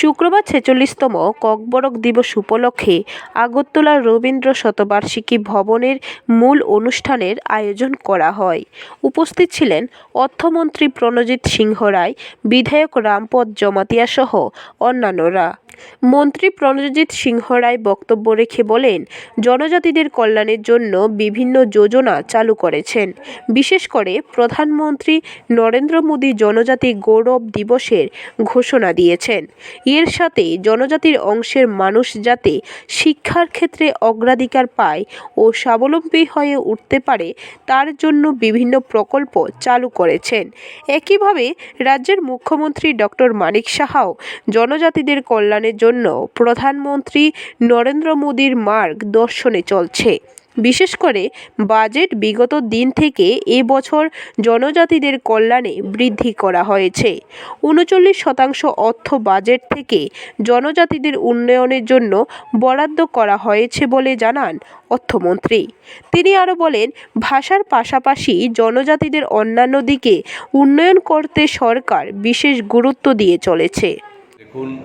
শুক্রবার ছেচল্লিশতম ককবরক দিবস উপলক্ষে আগরতলার রবীন্দ্র শতবার্ষিকী ভবনের মূল অনুষ্ঠানের আয়োজন করা হয়। উপস্থিত ছিলেন অর্থমন্ত্রী প্রণজিৎ সিংহ রায়, বিধায়ক রামপদ জমাতিয়া সহ অন্যান্যরা। মন্ত্রী প্রণজিৎ সিংহ রায় বক্তব্য রেখে বলেন, জনজাতিদের কল্যাণের জন্য বিভিন্ন যোজনা চালু করেছেন। বিশেষ করে প্রধানমন্ত্রী নরেন্দ্র মোদী জনজাতি গৌরব দিবসের ঘোষণা দিয়েছেন। এর সাথে জনজাতির অংশের মানুষ যাতে শিক্ষার ক্ষেত্রে অগ্রাধিকার পায় ও স্বাবলম্বী হয়ে উঠতে পারে, তার জন্য বিভিন্ন প্রকল্প চালু করেছেন। একইভাবে রাজ্যের মুখ্যমন্ত্রী ডক্টর মানিক সাহাও জনজাতিদের কল্যাণের জন্য প্রধানমন্ত্রী নরেন্দ্র মোদীর মার্গ দর্শনে চলছে। বিশেষ করে বাজেট বিগত দিন থেকে এ বছর জনজাতিদের কল্যাণে বৃদ্ধি করা হয়েছে। উনচল্লিশ শতাংশ অর্থ বাজেট থেকে জনজাতিদের উন্নয়নের জন্য বরাদ্দ করা হয়েছে বলে জানান অর্থমন্ত্রী। তিনি আরও বলেন, ভাষার পাশাপাশি জনজাতিদের অন্যান্য দিকে উন্নয়ন করতে সরকার বিশেষ গুরুত্ব দিয়ে চলেছে। দেখুন,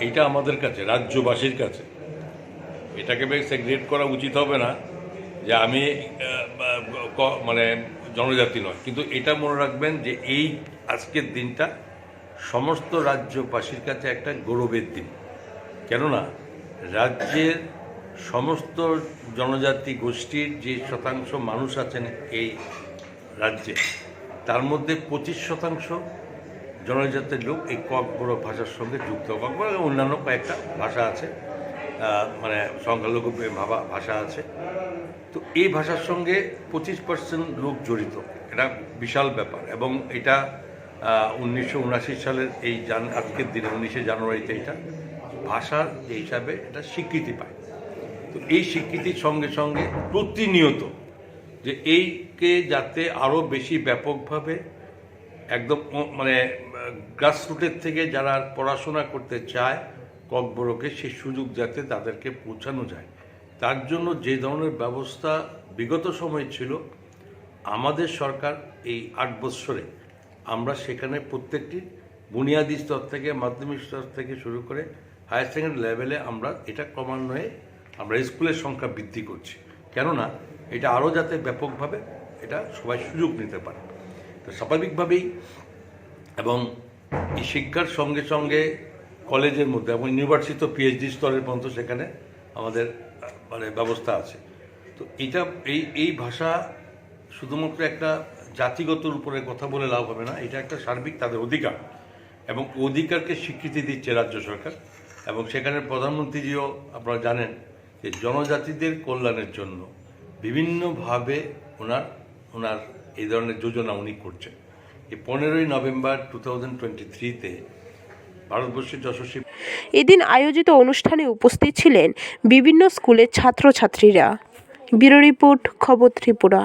এইটা আমাদের কাছে, রাজ্যবাসীর কাছে। এটাকে বেশ সেগ্রেট করা উচিত হবে না যে আমি মানে জনজাতি নয়। কিন্তু এটা মনে রাখবেন যে এই আজকের দিনটা সমস্ত রাজ্যবাসীর কাছে একটা গৌরবের দিন। কেননা রাজ্যের সমস্ত জনজাতি গোষ্ঠীর যে শতাংশ মানুষ আছেন এই রাজ্যে, তার মধ্যে পঁচিশ শতাংশ জনজাতির লোক এই ককবড় ভাষার সঙ্গে যুক্ত। ককবড় অন্যান্য কয়েকটা ভাষা আছে। মানে সংখ্যালঘু ভাবা ভাষা আছে। তো এই ভাষার সঙ্গে পঁচিশ পার্সেন্ট লোক জড়িত। এটা বিশাল ব্যাপার এবং এটা উনিশশো উনাশি সালের এই জান আজকের দিনে, উনিশে জানুয়ারিতে এটা ভাষার হিসাবে এটা স্বীকৃতি পায়। তো এই স্বীকৃতির সঙ্গে সঙ্গে প্রতিনিয়ত যে এইকে যাতে আরও বেশি ব্যাপকভাবে একদম মানে গ্রাসরুটের থেকে যারা পড়াশোনা করতে চায় ককবরকে সেই সুযোগ যাতে তাদেরকে পৌঁছানো যায়। তার জন্য যে ধরনের ব্যবস্থা বিগত সময় ছিল, আমাদের সরকার এই আট বৎসরে আমরা সেখানে প্রত্যেকটি বুনিয়াদি স্তর থেকে, মাধ্যমিক স্তর থেকে শুরু করে হায়ার সেকেন্ডারি লেভেলে আমরা এটা ক্রমান্বয়ে আমরা স্কুলের সংখ্যা বৃদ্ধি করছি। কেননা এটা আরও যাতে ব্যাপকভাবে এটা সবাই সুযোগ নিতে পারে। তো স্বাভাবিকভাবেই এবং এই শিক্ষার সঙ্গে সঙ্গে কলেজের মধ্যে, এবং ইউনিভার্সিটি তো পিএইচডি স্তরের পর্যন্ত সেখানে আমাদের মানে ব্যবস্থা আছে। তো এটা এই এই ভাষা শুধুমাত্র একটা জাতিগতর উপরে কথা বলে লাভ হবে না, এটা একটা সার্বিক তাদের অধিকার। এবং অধিকারকে স্বীকৃতি দিচ্ছে রাজ্য সরকার। এবং সেখানে প্রধানমন্ত্রীজিও আপনারা জানেন যে জনজাতিদের কল্যাণের জন্য বিভিন্নভাবে ওনার ওনার এই ধরনের যোজনা উনি করছেন। এই পনেরোই নভেম্বর টু থাউজেন্ড টোয়েন্টি থ্রিতে এদিন আয়োজিত অনুষ্ঠানে উপস্থিত ছিলেন বিভিন্ন স্কুলের ছাত্রছাত্রীরা। ব্যুরো রিপোর্ট খবর ত্রিপুরা।